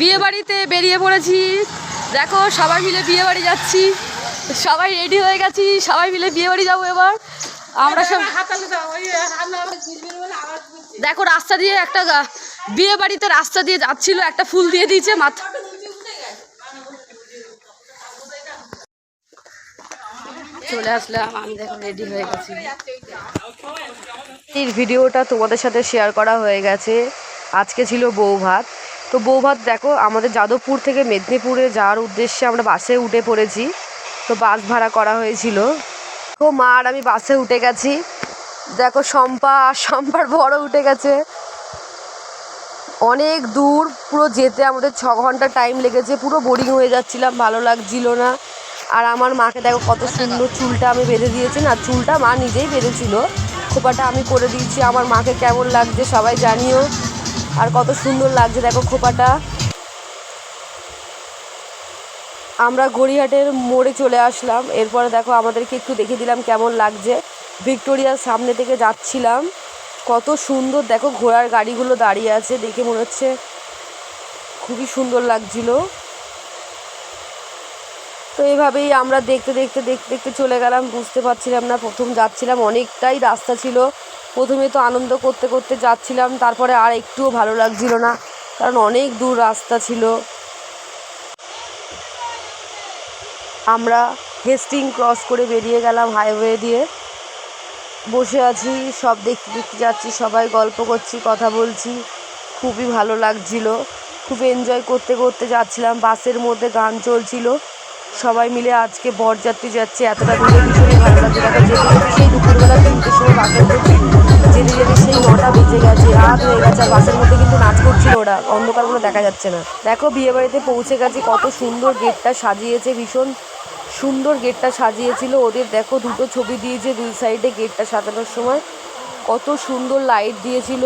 বিয়ে বাড়িতে বেরিয়ে পড়েছি। দেখো, সবাই মিলে বিয়ে বাড়ি যাচ্ছি। সবাই রেডি হয়ে গেছি। সবাই মিলে বিয়ে বাড়ি যাব এবার। আমরা সব দেখো, রাস্তা দিয়ে একটা বিয়ে বাড়িতে রাস্তা দিয়ে যাচ্ছিল, একটা ফুল দিয়ে দিয়েছে মাথা চলে আসলাম, আমি দেখো রেডি হয়ে গেছি। ভিডিওটা তোমাদের সাথে শেয়ার করা হয়ে গেছে। আজকে ছিল বউ ভাত তো বৌভাত দেখো, আমাদের যাদবপুর থেকে মেদিনীপুরে যাওয়ার উদ্দেশ্যে আমরা বাসে উঠে পড়েছি। তো বাস ভাড়া করা হয়েছিল। তো মা, আর আমি বাসে উঠে গেছি। দেখো শম্পা আর শম্পার বড় উঠে গেছে। অনেক দূর, পুরো যেতে আমাদের ছ ঘণ্টা টাইম লেগেছে। পুরো বোরিং হয়ে যাচ্ছিলাম, ভালো লাগছিল না। আর আমার মাকে দেখো কত সুন্দর চুলটা আমি বেঁধে দিয়েছি না, চুলটা মা নিজেই বেঁধেছিল। খোপাটা আমি করে দিয়েছি। আমার মাকে কেমন লাগছে সবাই জানিও। আর কত সুন্দর লাগছে, দেখো খোপাটা। আমরা গড়িয়াহাটের মোড়ে চলে আসলাম। এরপরে দেখো আমাদেরকে একটু দেখে দিলাম কেমন লাগছে। ভিক্টোরিয়ার সামনে থেকে যাচ্ছিলাম। কত সুন্দর, দেখো ঘোড়ার গাড়িগুলো দাঁড়িয়ে আছে দেখে মনে হচ্ছে খুবই সুন্দর লাগছিল। তো এভাবেই আমরা দেখতে দেখতে দেখতে দেখতে চলে গেলাম, বুঝতে পারছিলাম না, প্রথম যাচ্ছিলাম, অনেকটাই রাস্তা ছিল। প্রথমে তো আনন্দ করতে করতে যাচ্ছিলাম, তারপরে আর একটুও ভালো লাগছিল না, কারণ অনেক দূর রাস্তা ছিল। আমরা হেস্টিং ক্রস করে বেরিয়ে গেলাম হাইওয়ে দিয়ে। বসে আছি, সব দেখতে দেখতে যাচ্ছি, সবাই গল্প করছি, কথা বলছি। খুবই ভালো লাগছিল। খুব এনজয় করতে করতে যাচ্ছিলাম, বাসের মধ্যে গান চলছিল। সবাই মিলে আজকে বরযাত্রী যাচ্ছে, এতটা দূরে ভালো লাগছে। সেই দুপুরবেলা তিনটের সময় বাসে বেজে গেছে, রাত হয়ে গেছে, আর বাসের মধ্যে কিন্তু নাচ করছিল ওরা। অন্ধকারগুলো দেখা যাচ্ছে না। দেখো বিয়ে বাড়িতে পৌঁছে গেছি, কত সুন্দর গেটটা সাজিয়েছে, ভীষণ সুন্দর গেটটা সাজিয়েছিল। ওদের দেখো, দুটো ছবি দিয়েছে, দুই সাইডে গেটটা সাজানোর সময়। কত সুন্দর লাইট দিয়েছিল,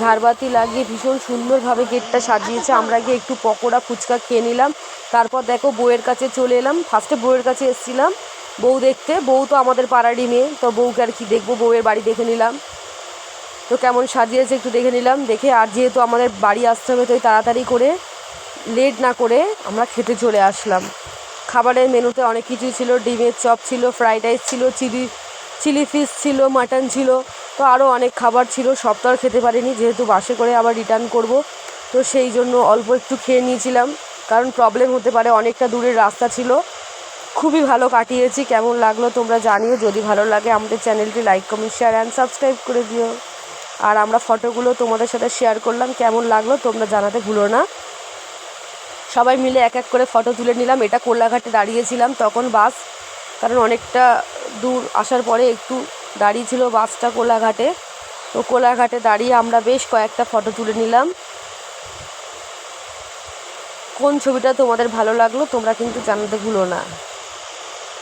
ঝাড়বাতি লাগিয়ে ভীষণ সুন্দরভাবে গেটটা সাজিয়েছে। আমরা গিয়ে একটু পকোড়া, ফুচকা খেয়ে নিলাম। তারপর দেখো, বউয়ের কাছে চলে এলাম। ফার্স্টে বউয়ের কাছে এসেছিলাম। বউ দেখতে, বউ তো আমাদের পাড়ারই মেয়ে, তো বউকে আর কি দেখব, বউয়ের বাড়ি দেখে নিলাম। তো কেমন সাজিয়েছে একটু দেখে নিলাম। দেখে আর যেহেতু আমাদের বাড়ি আসতে হবে তো তাড়াতাড়ি করে লেট না করে আমরা খেতে চলে আসলাম। খাবারের মেনুতে অনেক কিছুই ছিল, ডিমের চপ ছিল ফ্রাইড রাইস ছিল, চিলি চিলি ফিশ ছিল মাটন ছিল, তো আরও অনেক খাবার ছিল। সব তো আর খেতে পারিনি, যেহেতু বাসে করে আবার রিটার্ন করব। তো সেই জন্য অল্প একটু খেয়ে নিয়েছিলাম, কারণ প্রবলেম হতে পারে, অনেকটা দূরের রাস্তা ছিল। খুবই ভালো কাটিয়েছি, কেমন লাগল তোমরা জানিও। যদি ভালো লাগে আমাদের চ্যানেলটি like comment share and subscribe করে দিও। আর আমরা ফটোগুলো তোমাদের সাথে শেয়ার করলাম, কেমন লাগল তোমরা জানাতে ভুলো না। সবাই মিলে এক এক করে ফটো তুলে নিলাম, এটা কোলাঘাটে দাঁড়িয়েছিলাম তখন বাস কারণ অনেকটা দূর আসার পরে একটু দাঁড়িয়ে ছিল বাসটা কোলাঘাটে। তো কোলাঘাটে দাঁড়িয়ে আমরা বেশ কয়েকটা ফটো তুলে নিলাম। কোন ছবিটা তোমাদের ভালো লাগল তোমরা কিন্তু জানাতে ভুলো না।